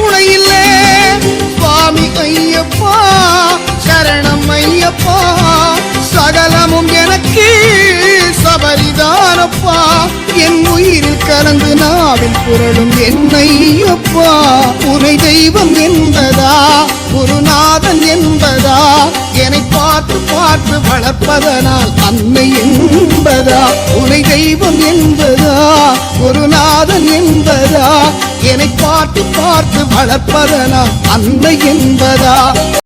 துணையில் சுவாமி ஐயப்பா சரணம் ஐயப்பா சகலமும் எனக்கு சபரிதானப்பா. என் உயிரில் கலந்து நாவில் புரளும் என்னையப்பா உனை தெய்வம் என்பதா? குருநாதன் என்பதா? என்னை பார்த்து பார்த்து வளர்ப்பதனால் அன்னை என்பதா? உனை தெய்வம் என்பதா? குருநாதன் என்பதா? என்னை பார்த்து பார்த்து வளர்ப்பதனா? அன்னை என்பதா?